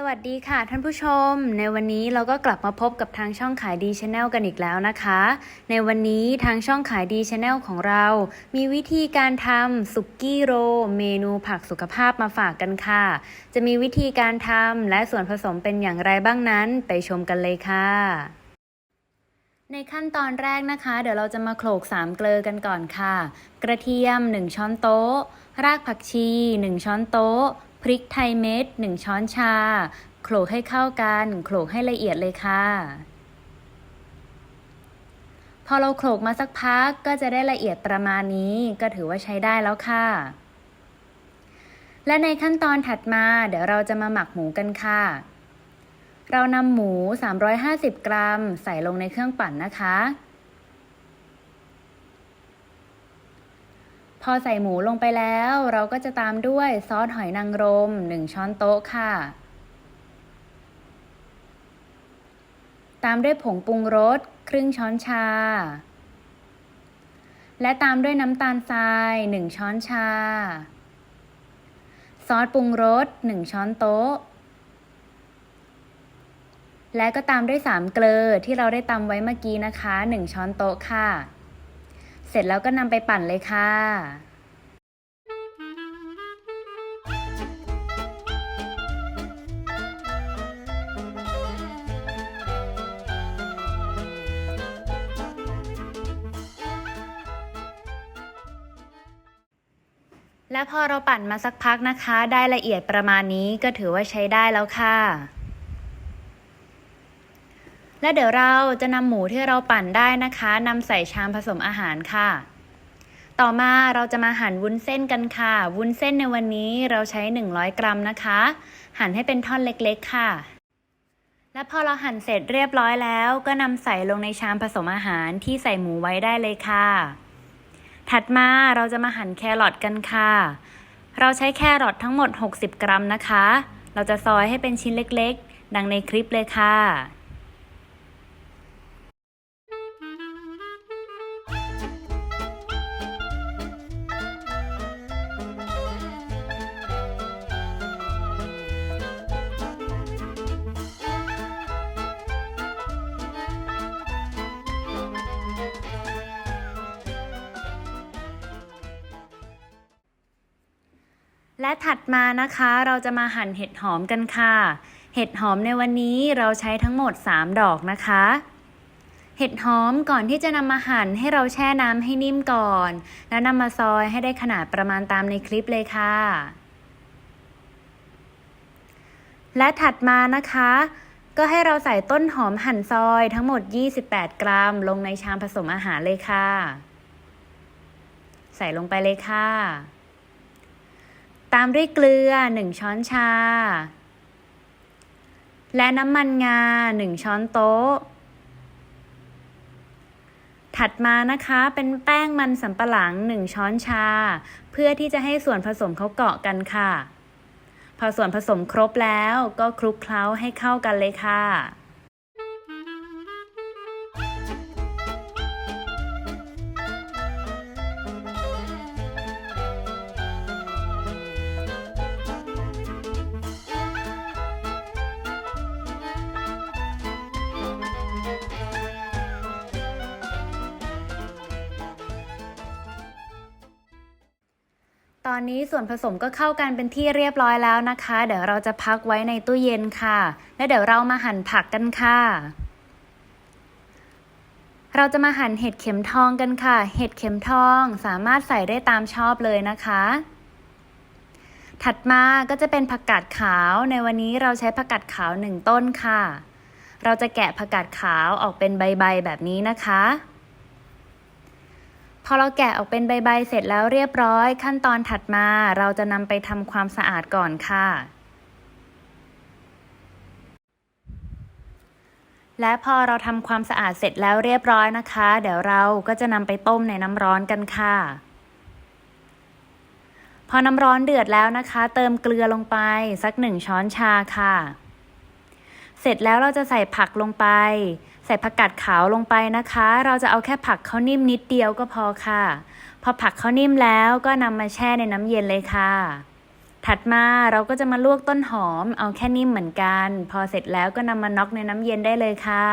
สวัสดีค่ะท่านผู้ชม ในวันนี้เราก็กลับมาพบกับทางช่องขายดีชาแนลกันอีกแล้วนะคะ ในวันนี้ทางช่องขายดีชาแนลของเรา มีวิธีการทำสุกี้โร เมนูผักสุขภาพมาฝากกันค่ะ จะมีวิธีการทำและส่วนผสมเป็นอย่างไรบ้างนั้นไปชมกันเลยค่ะในขั้นตอนแรกนะคะ เดี๋ยวเราจะมาโขลกสามเกลือกันก่อนค่ะ กระเทียม 1 ช้อนโต๊ะ รากผักชี 1 ช้อนโต๊ะ พริกไทยเม็ด 1 ช้อนชา โขลกให้เข้ากัน โขลกให้ละเอียดเลยค่ะ พอเราโขลกมาสักพักก็จะได้ละเอียดประมาณนี้ ก็ถือว่าใช้ได้แล้วค่ะ และในขั้นตอนถัดมาเดี๋ยวเราจะมาหมักหมูกันค่ะ เรานำหมู 350 กรัม ใส่ลงในเครื่องปั่นนะคะ พอใส่หมูลงไปแล้ว เราก็จะตามด้วยซอสหอยนางรม 1 ช้อนโต๊ะค่ะ ตามด้วยผงปรุงรสครึ่งช้อนชา และตามด้วยน้ำตาลทราย 1 ช้อนชา ซอสปรุงรส 1 ช้อนโต๊ะ และก็ตามด้วยสามเกลือที่เราได้ตำไว้เมื่อกี้นะคะ 1 ช้อนโต๊ะค่ะ เสร็จแล้วก็นำไปปั่นเลยค่ะและพอเราปั่นมาสักพักนะคะ ได้ละเอียดประมาณนี้ก็ถือว่าใช้ได้แล้วค่ะ และเดี๋ยวเราจะนำหมูที่เราปั่นได้นะคะนำใส่ชามผสมอาหารค่ะ ต่อมาเราจะมาหั่นวุ้นเส้นกันค่ะ วุ้นเส้นในวันนี้เราใช้ 100 กรัมนะคะ หั่นให้เป็นท่อนเล็กๆค่ะ และพอเราหั่นเสร็จเรียบร้อยแล้ว ก็นำใส่ลงในชามผสมอาหารที่ใส่หมูไว้ได้เลยค่ะ ถัดมาเราจะมาหั่นแครอทกันค่ะ เราใช้แครอททั้งหมด 60 กรัมนะคะ เราจะซอยให้เป็นชิ้นเล็กๆ ดังในคลิปเลยค่ะ และถัดมานะคะเราจะมาหั่นเห็ดหอมกันค่ะ เห็ดหอมในวันนี้เราใช้ทั้งหมด 3 ดอกนะคะ เห็ดหอมก่อนที่จะนำมาหั่นให้เราแช่น้ำให้นิ่มก่อน แล้วนำมาซอยให้ได้ขนาดประมาณตามในคลิปเลยค่ะ และถัดมานะคะ ก็ให้เราใส่ต้นหอมหั่นซอยทั้งหมด 28 กรัม ลงในชามผสมอาหารเลยค่ะ ใส่ลงไปเลยค่ะ ตามด้วยเกลือ 1 ช้อนชา และน้ำมันงา 1 ช้อนโต๊ะ ถัดมานะคะเป็นแป้งมันสำปะหลัง 1 ช้อนชา เพื่อที่จะให้ส่วนผสมเขาเกาะกันค่ะ พอส่วนผสมครบแล้วก็คลุกเคล้าให้เข้ากันเลยค่ะ ตอนนี้ส่วนผสมก็เข้ากันเป็นที่เรียบร้อยแล้วนะคะ เดี๋ยวเราจะพักไว้ในตู้เย็นค่ะ แล้วเดี๋ยวเรามาหั่นผักกันค่ะ เราจะมาหั่นเห็ดเข็มทองกันค่ะ เห็ดเข็มทองสามารถใส่ได้ตามชอบเลยนะคะ ถัดมาก็จะเป็นผักกาดขาว ในวันนี้เราใช้ผักกาดขาวหนึ่งต้นค่ะ เราจะแกะผักกาดขาวออกเป็นใบๆแบบนี้นะคะ พอเราแกะออกเป็นใบๆเสร็จแล้วเรียบร้อย ขั้นตอนถัดมาเราจะนำไปทำความสะอาดก่อนค่ะ และพอเราทำความสะอาดเสร็จแล้วเรียบร้อยนะคะ เดี๋ยวเราก็จะนำไปต้มในน้ำร้อนกันค่ะ พอน้ำร้อนเดือดแล้วนะคะ เติมเกลือลงไปสักหนึ่งช้อนชาค่ะ เสร็จแล้วเราจะใส่ผักลงไป ใส่ผักกาดขาวลงไปนะคะ เราจะเอาแค่ผักข้าวนิ่มนิดเดียวก็พอค่ะ พอผักข้าวนิ่มแล้วก็นำมาแช่ในน้ำเย็นเลยค่ะ ถัดมาเราก็จะมาลวกต้นหอม เอาแค่นิ่มเหมือนกัน พอเสร็จแล้วก็นำมาน็อกในน้ำเย็นได้เลยค่ะ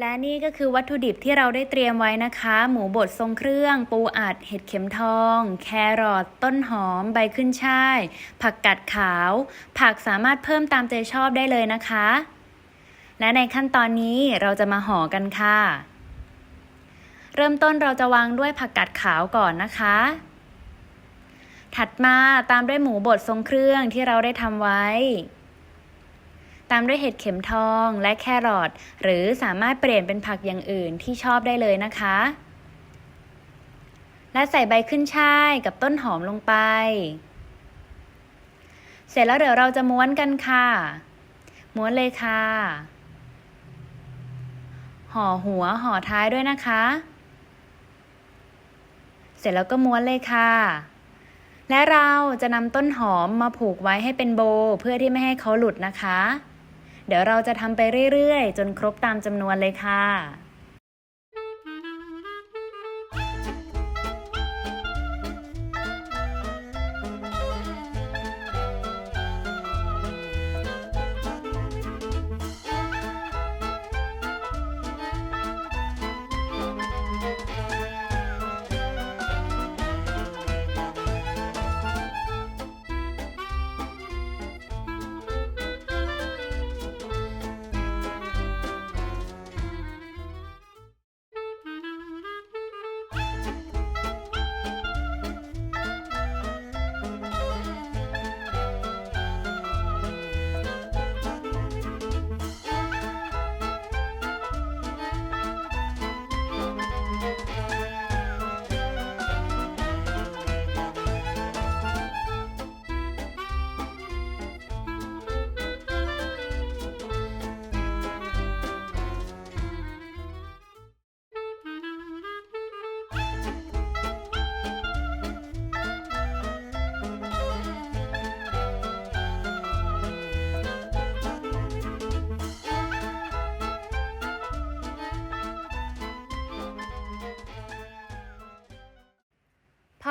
และนี่ก็คือวัตถุดิบที่เราได้เตรียมไว้นะคะ หมูบดทรงเครื่อง ปูอัด เห็ดเข็มทอง แครอทต้นหอม ใบขึ้นช่าย ผักกัดขาว ผักสามารถเพิ่มตามใจชอบได้เลยนะคะ และในขั้นตอนนี้เราจะมาห่อกันค่ะ เริ่มต้นเราจะวางด้วยผักกัดขาวก่อนนะคะ ถัดมาตามด้วยหมูบดทรงเครื่องที่เราได้ทำไว้ ตามด้วยเห็ดเข็มทองและแครอทหรือสามารถเปลี่ยนเป็นผักอย่างอื่นที่ชอบได้เลยนะคะ และใส่ใบขึ้นช่ายกับต้นหอมลงไป เสร็จแล้วเดี๋ยวเราจะม้วนกันค่ะ ม้วนเลยค่ะ ห่อหัวห่อท้ายด้วยนะคะ เสร็จแล้วก็ม้วนเลยค่ะและเราจะนำต้นหอมมาผูกไว้ให้เป็นโบ เพื่อที่ไม่ให้เขาหลุดนะคะ เดี๋ยวเราจะทำไปเรื่อยๆ จนครบตามจำนวนเลยค่ะ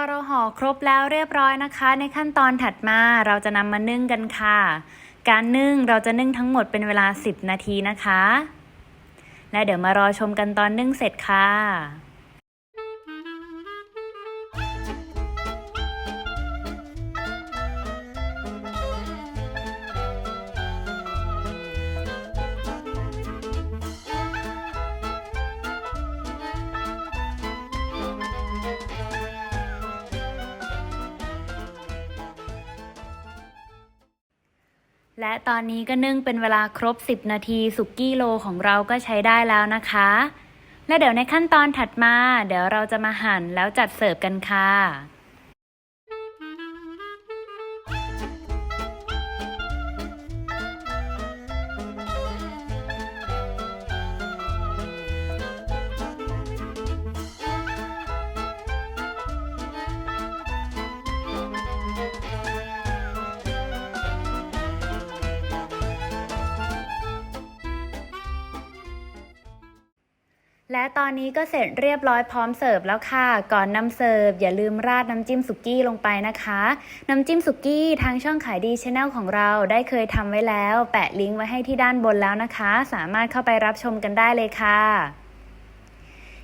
เราห่อครบแล้วเรียบร้อยนะคะ ในขั้นตอนถัดมาเราจะนำมานึ่งกันค่ะ การนึ่งเราจะนึ่งทั้งหมดเป็นเวลา 10 นาทีนะคะ และเดี๋ยวมารอชมกันตอนนึ่งเสร็จค่ะ และตอนนี้ก็นึ่งเป็นเวลาครบ 10 นาทีสุกี้โลของเราก็ใช้ได้แล้วนะคะ และเดี๋ยวในขั้นตอนถัดมา เดี๋ยวเราจะมาหั่นแล้วจัดเสิร์ฟกันค่ะ และตอนนี้ก็เสร็จเรียบร้อยพร้อมเสิร์ฟแล้วค่ะ ก่อนนำเสิร์ฟอย่าลืมราดน้ำจิ้มสุกี้ลงไปนะคะ น้ำจิ้มสุกี้ทางช่องขายดีชาแนลของเราได้เคยทำไว้แล้ว แปะลิงก์ไว้ให้ที่ด้านบนแล้วนะคะ สามารถเข้าไปรับชมกันได้เลยค่ะ